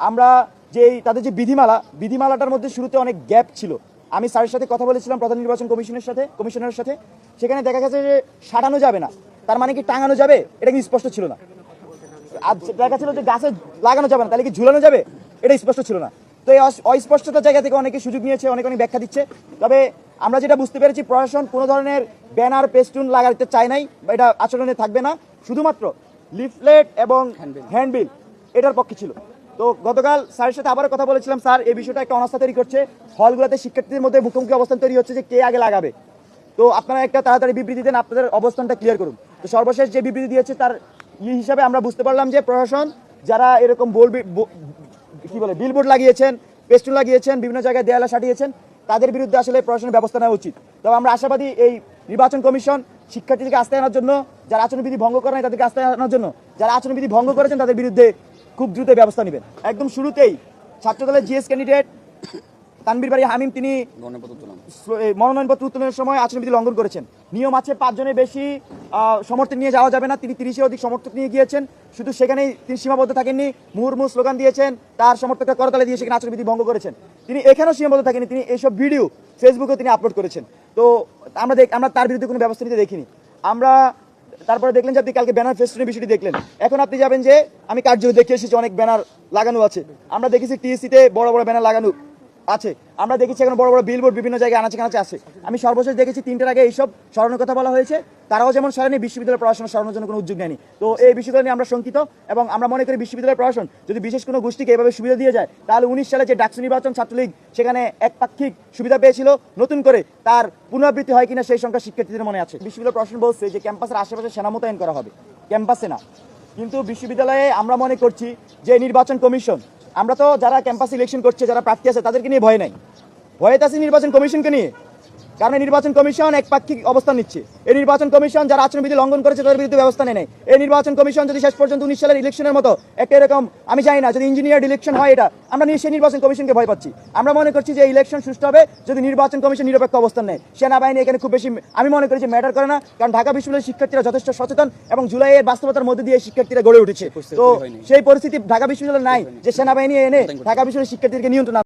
আমরা যে তাদের যে বিধিমালা বিধিমালাটার মধ্যে শুরুতে অনেক গ্যাপ ছিল। আমি স্যারের সাথে কথা বলেছিলাম প্রধান নির্বাচন কমিশনের সাথে কমিশনারের সাথে। সেখানে দেখা গেছে যে সাটানো যাবে না। তার মানে কি টাঙানো যাবে? এটা কিন্তু স্পষ্ট ছিল না। আর দেখা ছিল যে গাছে লাগানো যাবে না তাহলে কি ঝুলানো যাবে? এটা স্পষ্ট ছিল না। তো এই অস- অস্পষ্টতার জায়গা থেকে অনেকে সুযোগ নিয়েছে অনেক অনেক ব্যাখ্যা দিচ্ছে। তবে আমরা যেটা বুঝতে পেরেছি প্রশাসন কোনো ধরনের ব্যানার পেস্টুন লাগাতে চায় নাই বা এটা আচরণে থাকবে না। শুধুমাত্র লিফলেট এবং হ্যান্ডবিল এটার পক্ষে ছিল। তো গতকাল স্যারের সাথে আবারও কথা বলেছিলাম, স্যার এই বিষয়টা একটা অনাস্থা তৈরি করছে। হলগুলোতে শিক্ষার্থীদের মধ্যে মুখোমুখি অবস্থান তৈরি হচ্ছে যে কে আগে লাগাবে। তো আপনারা একটা তাড়াতাড়ি বিবৃতি দেন, আপনাদের অবস্থানটা ক্লিয়ার করুন। তো সর্বশেষ যে বিবৃতি দিয়েছে তার ই হিসাবে আমরা বুঝতে পারলাম যে প্রশাসন যারা এরকম বলবি ব- কি বলে বিলবোর্ড লাগিয়েছেন পেস্টুন লাগিয়েছেন, বিভিন্ন জায়গায় দেয়ালা সাটিয়েছেন তাদের বিরুদ্ধে আসলে প্রশাসনের ব্যবস্থা নেওয়া উচিত। তবে আমরা আশাবাদী এই নির্বাচন কমিশন শিক্ষার্থীদেরকে আস্তে আনার জন্য, যারা আচরণবিধি ভঙ্গ করে নাই তাদেরকে আস্তে আনার জন্য, যারা আচরণবিধি ভঙ্গ করেছেন তাদের বিরুদ্ধে খুব দ্রুত ব্যবস্থা নেবেন। একদম শুরুতেই ছাত্রদলের জিএস ক্যান্ডিডেট তানবির বাড়ি হামিম তিনি মনোনয়নপত্র উত্তোলনের সময় আচরণবিধি লঙ্ঘন করেছেন। নিয়ম আছে পাঁচজনের বেশি সমর্থন নিয়ে যাওয়া যাবে না। তিনি তিরিশে অধিক সমর্থক নিয়ে গিয়েছেন। শুধু সেখানেই তিনি সীমাবদ্ধ থাকেননি মুহুর্মুহ স্লোগান দিয়েছেন তার সমর্থকরা করতালে দিয়ে সেখানে আচরণবিধি ভঙ্গ করেছেন। তিনি এখানেও সীমাবদ্ধ থাকেনি তিনি এইসব ভিডিও ফেসবুকে তিনি আপলোড করেছেন। তো আমরা দেখ আমরা তার বিরুদ্ধে কোনো ব্যবস্থা নিতে দেখিনি। আমরা তারপরে দেখলেন যে আপনি কালকে ব্যানার ফেস্টুনের বিষয়টি দেখলেন। এখন আপনি যাবেন যে, আমি কার্য দেখে এসেছি অনেক ব্যানার লাগানো আছে। আমরা দেখেছি টিএসিতে বড় বড় ব্যানার লাগানো। আছে। আমরা দেখেছি এখন বড় বড় বিলবোর্ড বিভিন্ন জায়গায় আনাচে কানাচে আছে। আমি সর্বশেষ দেখেছি তিনটার আগে এইসব সরানোর কথা বলা হয়েছে। তারাও যেমন সরানি বিশ্ববিদ্যালয় প্রশাসন সরানোর জন্য কোনো উদ্যোগ নেয়নি। তো এই বিষয়গুলো নিয়ে আমরা শঙ্কিত এবং আমরা মনে করি বিশ্ববিদ্যালয় প্রশাসন যদি বিশেষ কোনো গোষ্ঠীকে এভাবে সুবিধা দিয়ে যায়, তাহলে উনিশ সালে যে ডাকসু নির্বাচন ছাত্রলীগ সেখানে একপাক্ষিক সুবিধা পেয়েছিল, নতুন করে তার পুনরাবৃত্তি হয় কিনা সেই সংখ্যা শিক্ষার্থীদের মনে আছে। বিশ্ববিদ্যালয় প্রশাসন বলছে যে ক্যাম্পাসের আশেপাশে সেনা মোতায়েন করা হবে। ক্যাম্পাসে না। কিন্তু বিশ্ববিদ্যালয়ে আমরা মনে করছি যে নির্বাচন কমিশন আমরা তো যারা ক্যাম্পাস ইলেকশন করছে, যারা প্রার্থী আছে, তাদেরকে নিয়ে ভয় নাই। ভয়ে আছে নির্বাচন কমিশনকে নিয়ে। কারণ এই নির্বাচন কমিশন একপাক্ষিক অবস্থান নিচ্ছে। এই নির্বাচন কমিশন যারা আচরণবিধি লঙ্ঘন করেছে তাদের বিরুদ্ধে ব্যবস্থা নেয় এই নির্বাচন কমিশন যদি শেষ পর্যন্ত উনিশ সালের ইলেকশনের মতো একটা এরকম আমি জানি না যদি ইঞ্জিনিয়ার ইলেকশন হয় এটা আমরা নিয়ে সেই নির্বাচন কমিশনকে ভয় পাচ্ছি। আমরা মনে করছি যে ইলেকশন সুষ্ঠু হবে যদি নির্বাচন কমিশন নিরপেক্ষ অবস্থান নেয়। সেনাবাহিনী এখানে খুব বেশি আমি মনে করি যে ম্যাটার করে না কারণ ঢাকা বিশ্ববিদ্যালয়ের শিক্ষার্থীরা যথেষ্ট সচেতন এবং জুলাইয়ের বাস্তবতার মধ্যে দিয়ে শিক্ষার্থীরা গড়ে উঠেছে। তো সেই পরিস্থিতি ঢাকা বিশ্ববিদ্যালয় নাই যে সেনাবাহিনী এনে ঢাকা বিশ্ববিদ্যালয়ের শিক্ষার্থীদেরকে নিয়ন্ত্রণ